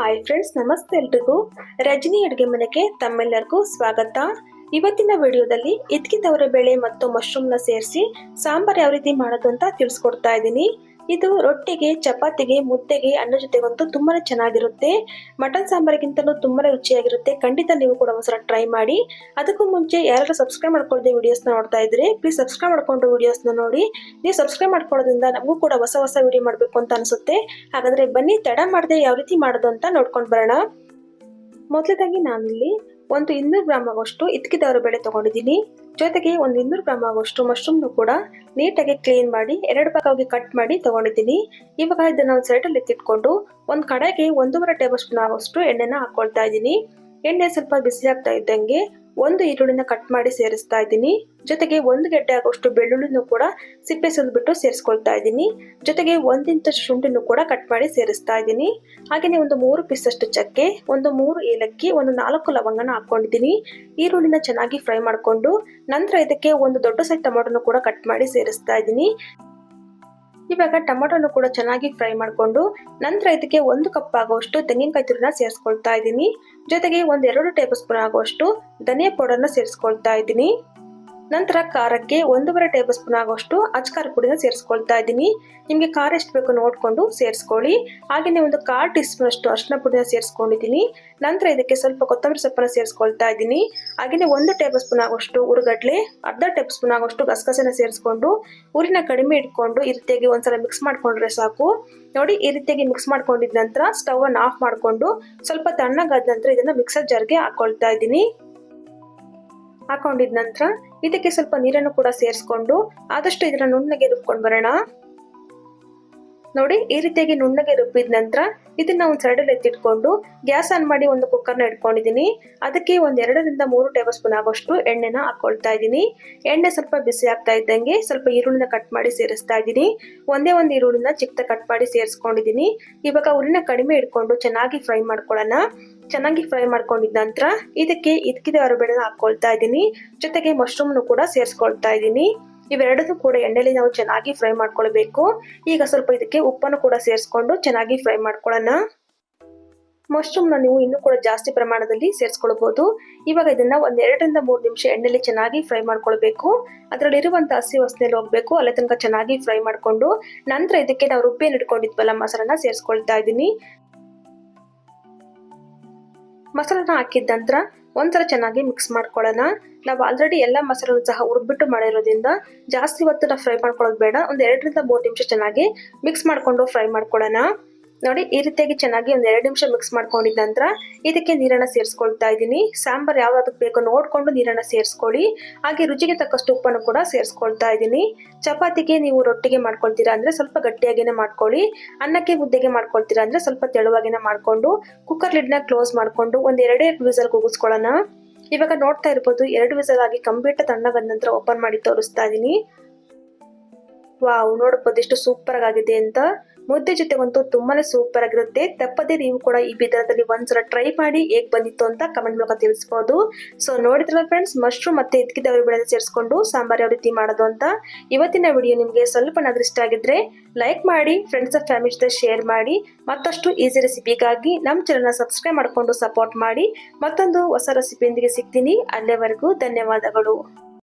Hi friends ನಮಸ್ತೆ ಎಲ್ರಿಗೂ. ರಜನಿ ಅಡುಗೆ ಮನೆಗೆ ತಮ್ಮೆಲ್ಲರಿಗೂ ಸ್ವಾಗತ. ಇವತ್ತಿನ ವಿಡಿಯೋದಲ್ಲಿ ಇದ್ಕಿದವರ ಬೇಳೆ ಮತ್ತು ಮಶ್ರೂಮ್ನ ಸೇರಿಸಿ ಸಾಂಬಾರ್ ಯಾವ ರೀತಿ ಮಾಡೋದು ಅಂತ ತಿಳಿಸ್ಕೊಡ್ತಾ ಇದ್ದೀನಿ. ಇದು ರೊಟ್ಟಿಗೆ, ಚಪಾತಿಗೆ, ಮುದ್ದೆಗೆ, ಅನ್ನ ಜೊತೆಗಂತೂ ತುಂಬಾನೇ ಚೆನ್ನಾಗಿರುತ್ತೆ. ಮಟನ್ ಸಾಂಬಾರಿಗಿಂತಲೂ ತುಂಬಾನೇ ರುಚಿಯಾಗಿರುತ್ತೆ. ಖಂಡಿತ ನೀವು ಕೂಡ ಒಂದ್ಸಲ ಟ್ರೈ ಮಾಡಿ. ಅದಕ್ಕೂ ಮುಂಚೆ ಯಾರು ಸಬ್ಸ್ಕ್ರೈಬ್ ಮಾಡ್ಕೊಳ್ಳದೆ ವಿಡಿಯೋಸ್ನ ನೋಡ್ತಾ ಇದ್ರೆ ಪ್ಲೀಸ್ ಸಬ್ಸ್ಕ್ರೈಬ್ ಮಾಡ್ಕೊಂಡು ವಿಡಿಯೋಸ್ನ ನೋಡಿ. ನೀವು ಸಬ್ಸ್ಕ್ರೈಬ್ ಮಾಡ್ಕೊಳ್ಳೋದ್ರಿಂದ ನಮಗೂ ಕೂಡ ಹೊಸ ಹೊಸ ವಿಡಿಯೋ ಮಾಡಬೇಕು ಅಂತ ಅನಿಸುತ್ತೆ. ಹಾಗಾದ್ರೆ ಬನ್ನಿ, ತಡ ಮಾಡದೆ ಯಾವ ರೀತಿ ಮಾಡೋದು ಅಂತ ನೋಡ್ಕೊಂಡು ಬರೋಣ. ಮೊದಲದಾಗಿ ನಾನಿಲ್ಲಿ ಒಂದು ಇನ್ನೂರು ಗ್ರಾಮ್ ಆಗೋಷ್ಟು ಇತ್ಕಿದವರು ಬೆಳೆ ತಗೊಂಡಿದ್ದೀನಿ. ಜೊತೆಗೆ ಒಂದು ಇನ್ನೂರು ಗ್ರಾಮ್ ಆಗೋಷ್ಟು ಮಶ್ರೂಮ್ನು ಕೂಡ ನೀಟಾಗಿ ಕ್ಲೀನ್ ಮಾಡಿ, ಎರಡು ಭಾಗವಾಗಿ ಕಟ್ ಮಾಡಿ ತಗೊಂಡಿದ್ದೀನಿ. ಇವಾಗ ಇದನ್ನ ಒಂದು ಸೈಡಲ್ಲಿ ಎತ್ತಿಟ್ಕೊಂಡು ಒಂದು ಕಡೆಗೆ ಒಂದೂವರೆ ಟೇಬಲ್ ಸ್ಪೂನ್ ಆಗುವಷ್ಟು ಎಣ್ಣೆನ ಹಾಕೊಳ್ತಾ ಇದ್ದೀನಿ. ಎಣ್ಣೆ ಸ್ವಲ್ಪ ಬಿಸಿ ಆಗ್ತಾ ಇದ್ದಂಗೆ ಒಂದು ಈರುಳ್ಳಿನ ಕಟ್ ಮಾಡಿ ಸೇರಿಸ್ತಾ ಇದ್ದೀನಿ. ಜೊತೆಗೆ ಒಂದು ಗೆಡ್ಡೆ ಆಗೋಷ್ಟು ಬೆಳ್ಳುಳ್ಳಿನೂ ಕೂಡ ಸಿಪ್ಪೆ ಸುಲಿದ್ಬಿಟ್ಟು ಸೇರಿಸ್ಕೊಳ್ತಾ ಇದ್ದೀನಿ. ಜೊತೆಗೆ ಒಂದಿಂತ ಶುಂಠಿನೂ ಕೂಡ ಕಟ್ ಮಾಡಿ ಸೇರಿಸ್ತಾ ಇದ್ದೀನಿ. ಹಾಗೆಯೇ ಒಂದು ಮೂರು ಪೀಸಷ್ಟು ಚಕ್ಕೆ, ಒಂದು ಮೂರು ಏಲಕ್ಕಿ, ಒಂದು ನಾಲ್ಕು ಲವಂಗನ ಹಾಕ್ಕೊಂಡಿದ್ದೀನಿ. ಈರುಳ್ಳಿನ ಚೆನ್ನಾಗಿ ಫ್ರೈ ಮಾಡಿಕೊಂಡು ನಂತರ ಇದಕ್ಕೆ ಒಂದು ದೊಡ್ಡ ಸೈಜ್ ಟೊಮೊಟೊನು ಕೂಡ ಕಟ್ ಮಾಡಿ ಸೇರಿಸ್ತಾ ಇದ್ದೀನಿ. ಇವಾಗ ಟೊಮೊಟೊನು ಕೂಡ ಚೆನ್ನಾಗಿ ಫ್ರೈ ಮಾಡಿಕೊಂಡು ನಂತರ ಇದಕ್ಕೆ ಒಂದು ಕಪ್ ಆಗುವಷ್ಟು ತೆಂಗಿನಕಾಯಿ ತುರಿನ ಸೇರಿಸ್ಕೊಳ್ತಾ ಇದ್ದೀನಿ. ಜೊತೆಗೆ ಒಂದೆರಡು ಟೇಬಲ್ ಸ್ಪೂನ್ ಆಗುವಷ್ಟು ಧನಿಯಾ ಪೌಡರ್ನ ಸೇರಿಸ್ಕೊಳ್ತಾ ಇದ್ದೀನಿ. ನಂತರ ಖಾರಕ್ಕೆ ಒಂದೂವರೆ ಟೇಬಲ್ ಸ್ಪೂನ್ ಆಗುವಷ್ಟು ಅಚ್ಕಾರ ಪುಡಿನ ಸೇರಿಸ್ಕೊಳ್ತಾ ಇದ್ದೀನಿ. ನಿಮಗೆ ಖಾರ ಎಷ್ಟು ಬೇಕು ನೋಡಿಕೊಂಡು ಸೇರಿಸ್ಕೊಳ್ಳಿ. ಹಾಗೆಯೇ ಒಂದು ಕಾಲು ಟೀ ಸ್ಪೂನ್ ಅಷ್ಟು ಅರ್ಶಿನ ಪುಡಿನ ಸೇರಿಸ್ಕೊಂಡಿದ್ದೀನಿ. ನಂತರ ಇದಕ್ಕೆ ಸ್ವಲ್ಪ ಕೊತ್ತಂಬರಿ ಸೊಪ್ಪನ್ನ ಸೇರಿಸ್ಕೊಳ್ತಾ ಇದ್ದೀನಿ. ಹಾಗೆಯೇ ಒಂದು ಟೇಬಲ್ ಸ್ಪೂನ್ ಆಗುವಷ್ಟು ಉರುಗಡ್ಲೆ, ಅರ್ಧ ಟೇಬಲ್ ಸ್ಪೂನ್ ಆಗುವಷ್ಟು ಗಸಗಸೆನ ಸೇರಿಸ್ಕೊಂಡು ಊರಿನ ಕಡಿಮೆ ಇಟ್ಕೊಂಡು ಈ ರೀತಿಯಾಗಿ ಒಂದ್ಸಲ ಮಿಕ್ಸ್ ಮಾಡಿಕೊಂಡ್ರೆ ಸಾಕು. ನೋಡಿ, ಈ ರೀತಿಯಾಗಿ ಮಿಕ್ಸ್ ಮಾಡ್ಕೊಂಡಿದ ನಂತರ ಸ್ಟವ್ ಆಫ್ ಮಾಡಿಕೊಂಡು ಸ್ವಲ್ಪ ತಣ್ಣಗಾದ ನಂತರ ಇದನ್ನು ಮಿಕ್ಸರ್ ಜಾರ್ಗೆ ಹಾಕೊಳ್ತಾ ಇದ್ದೀನಿ. ಹಾಕೊಂಡಿದ ನಂತರ ಇದಕ್ಕೆ ಸ್ವಲ್ಪ ನೀರನ್ನು ಕೂಡ ಸೇರಿಸ್ಕೊಂಡು ಆದಷ್ಟು ಇದರ ನುಣ್ಣಗೆ ರುಬ್ಕೊಂಡು ಬರೋಣ. ನೋಡಿ, ಈ ರೀತಿಯಾಗಿ ನುಣ್ಣಗೆ ರುಬ್ಬಿದ ನಂತರ ಇದನ್ನ ಒಂದು ಸೈಡಲ್ಲಿ ಎತ್ತಿಟ್ಕೊಂಡು ಗ್ಯಾಸ್ ಆನ್ ಮಾಡಿ ಒಂದು ಕುಕ್ಕರ್ನ ಇಟ್ಕೊಂಡಿದ್ದೀನಿ ಅದಕ್ಕೆ ಒಂದ್ ಎರಡರಿಂದ ಮೂರು ಟೇಬಲ್ ಸ್ಪೂನ್ ಆಗೋಷ್ಟು ಎಣ್ಣೆನ ಹಾಕೊಳ್ತಾ ಇದ್ದೀನಿ ಎಣ್ಣೆ ಸ್ವಲ್ಪ ಬಿಸಿ ಆಗ್ತಾ ಇದ್ದಂಗೆ ಸ್ವಲ್ಪ ಈರುಳ್ಳಿನ ಕಟ್ ಮಾಡಿ ಸೇರಿಸ್ತಾ ಇದ್ದೀನಿ ಒಂದೇ ಒಂದು ಈರುಳ್ಳಿನ ಚಿಕ್ಕ ಕಟ್ ಮಾಡಿ ಸೇರಿಸ್ಕೊಂಡಿದ್ದೀನಿ ಇವಾಗ ಉರಿನ ಕಡಿಮೆ ಇಟ್ಕೊಂಡು ಚೆನ್ನಾಗಿ ಫ್ರೈ ಮಾಡ್ಕೊಳ್ಳೋಣ. ಚೆನ್ನಾಗಿ ಫ್ರೈ ಮಾಡ್ಕೊಂಡಿದ ನಂತರ ಇದಕ್ಕೆ ಇದಕ್ಕಿದೆ ಹೊರಬೇಳೆನ ಹಾಕೊಳ್ತಾ ಇದ್ದೀನಿ. ಜೊತೆಗೆ ಮಶ್ರೂಮ್ನು ಕೂಡ ಸೇರಿಸ್ಕೊಳ್ತಾ ಇದ್ದೀನಿ. ಇವೆರಡನ್ನು ಕೂಡ ಎಣ್ಣೆಲಿ ನಾವು ಚೆನ್ನಾಗಿ ಫ್ರೈ ಮಾಡ್ಕೊಳ್ಬೇಕು. ಈಗ ಸ್ವಲ್ಪ ಇದಕ್ಕೆ ಉಪ್ಪನ್ನು ಕೂಡ ಸೇರಿಸ್ಕೊಂಡು ಚೆನ್ನಾಗಿ ಫ್ರೈ ಮಾಡ್ಕೊಳ್ಳೋಣ. ಮಶ್ರೂಮ್ನ ನೀವು ಇನ್ನೂ ಕೂಡ ಜಾಸ್ತಿ ಪ್ರಮಾಣದಲ್ಲಿ ಸೇರಿಸ್ಕೊಳ್ಬಹುದು ಇವಾಗ ಇದನ್ನ ಒಂದೆರಡರಿಂದ ಮೂರು ನಿಮಿಷ ಎಣ್ಣೆಲಿ ಚೆನ್ನಾಗಿ ಫ್ರೈ ಮಾಡ್ಕೊಳ್ಬೇಕು. ಅದರಲ್ಲಿರುವಂತ ಹಸಿ ವಾಸನೆಯಲ್ಲಿ ಹೋಗ್ಬೇಕು. ಅಲ್ಲೇ ತನಕ ಚೆನ್ನಾಗಿ ಫ್ರೈ ಮಾಡ್ಕೊಂಡು ನಂತರ ಇದಕ್ಕೆ ನಾವು ರುಬ್ಬಿಯನ್ನು ಇಟ್ಕೊಂಡಿದ್ವಲ್ಲ ಮಸಾಲನ ಸೇರಿಸ್ಕೊಳ್ತಾ ಇದ್ದೀನಿ. ಮಸಾಲನ ಹಾಕಿದ ನಂತರ ಒಂದ್ಸಲ ಚೆನ್ನಾಗಿ ಮಿಕ್ಸ್ ಮಾಡ್ಕೊಳ್ಳೋಣ. ನಾವು ಆಲ್ರೆಡಿ ಎಲ್ಲ ಮಸಾಲನ್ನು ಸಹ ಹುರಿದ್ಬಿಟ್ಟು ಮಾಡಿರೋದ್ರಿಂದ ಜಾಸ್ತಿ ಹೊತ್ತು ನಾವು ಫ್ರೈ ಮಾಡ್ಕೊಳ್ಳೋದು ಬೇಡ. ಒಂದು ಎರಡರಿಂದ ಮೂರು ನಿಮಿಷ ಚೆನ್ನಾಗಿ ಮಿಕ್ಸ್ ಮಾಡಿಕೊಂಡು ಫ್ರೈ ಮಾಡ್ಕೊಳ್ಳೋಣ. ನೋಡಿ, ಈ ರೀತಿಯಾಗಿ ಚೆನ್ನಾಗಿ ಒಂದು ಎರಡು ನಿಮಿಷ ಮಿಕ್ಸ್ ಮಾಡ್ಕೊಂಡಿದ ನಂತರ ಇದಕ್ಕೆ ನೀರನ್ನ ಸೇರಿಸ್ಕೊಳ್ತಾ ಇದ್ದೀನಿ. ಸಾಂಬಾರ್ ಯಾವ್ದಕ್ಕೆ ಬೇಕೋ ನೋಡ್ಕೊಂಡು ನೀರನ್ನ ಸೇರಿಸ್ಕೊಳ್ಳಿ. ಹಾಗೆ ರುಚಿಗೆ ತಕ್ಕಷ್ಟು ಉಪ್ಪನ್ನು ಕೂಡ ಸೇರಿಸ್ಕೊಳ್ತಾ ಇದ್ದೀನಿ. ಚಪಾತಿಗೆ ನೀವು ರೊಟ್ಟಿಗೆ ಮಾಡ್ಕೊಳ್ತೀರಾ ಅಂದ್ರೆ ಸ್ವಲ್ಪ ಗಟ್ಟಿಯಾಗಿನೇ ಮಾಡ್ಕೊಳ್ಳಿ. ಅನ್ನಕ್ಕೆ ಮುದ್ದೆಗೆ ಮಾಡ್ಕೊಳ್ತೀರಾ ಅಂದ್ರೆ ಸ್ವಲ್ಪ ತೆಳುವಾಗಿನೇ ಮಾಡ್ಕೊಂಡು ಕುಕ್ಕರ್ ಲಿಡ್ನ ಕ್ಲೋಸ್ ಮಾಡ್ಕೊಂಡು ಒಂದು ಎರಡೇ ವಿಸಲ್ ಕೂಗಿಸ್ಕೊಳ್ಳೋಣ ಇವಾಗ ನೋಡ್ತಾ ಇರ್ಬೋದು, ಎರಡು ವಿಸಲ್ ಆಗಿ ಕಂಪ್ಲೀಟ್ ಬಂದ ನಂತರ ಓಪನ್ ಮಾಡಿ ತೋರಿಸ್ತಾ ಇದ್ದೀನಿ. ವಾವ್ ನೋಡಬಹುದು ಎಷ್ಟು ಸೂಪರ್ ಆಗಿದೆ ಅಂತ. ಮುದ್ದೆ ಜೊತೆಗಂತೂ ತುಂಬಾನೇ ಸೂಪರ್ ಆಗಿರುತ್ತೆ. ತಪ್ಪದೆ ನೀವು ಕೂಡ ಈ ವಿಧಾನದಲ್ಲಿ ಒಂದ್ಸಲ ಟ್ರೈ ಮಾಡಿ ಹೇಗ್ ಬಂದಿತ್ತು ಅಂತ ಕಮೆಂಟ್ ಮೂಲಕ ತಿಳಿಸಬಹುದು ಸೊ ನೋಡಿದ್ರಲ್ಲ ಫ್ರೆಂಡ್ಸ್ ಮಶ್ರೂಮ್ ಮತ್ತೆ ಇದ್ಕಿದವ್ರ ಬೆಳೆ ಸೇರಿಸ್ಕೊಂಡು ಸಾಂಬಾರ್ ಯಾವ ರೀತಿ ಮಾಡೋದು ಅಂತ ಇವತ್ತಿನ ವಿಡಿಯೋ ನಿಮಗೆ ಸ್ವಲ್ಪ ಇಷ್ಟ ಆಗಿದ್ರೆ ಲೈಕ್ ಮಾಡಿ ಫ್ರೆಂಡ್ಸ್ ಫ್ಯಾಮಿಲಿ ಜೊತೆ ಶೇರ್ ಮಾಡಿ, ಮತ್ತಷ್ಟು ಈಸಿ ರೆಸಿಪಿಗಾಗಿ ನಮ್ಮ ಚಾನಲ್ನ ಸಬ್ಸ್ಕ್ರೈಬ್ ಮಾಡಿಕೊಂಡು ಸಪೋರ್ಟ್ ಮಾಡಿ. ಮತ್ತೊಂದು ಹೊಸ ರೆಸಿಪಿಯೊಂದಿಗೆ ಸಿಗ್ತೀನಿ. ಅಲ್ಲಿವರೆಗೂ ಧನ್ಯವಾದಗಳು.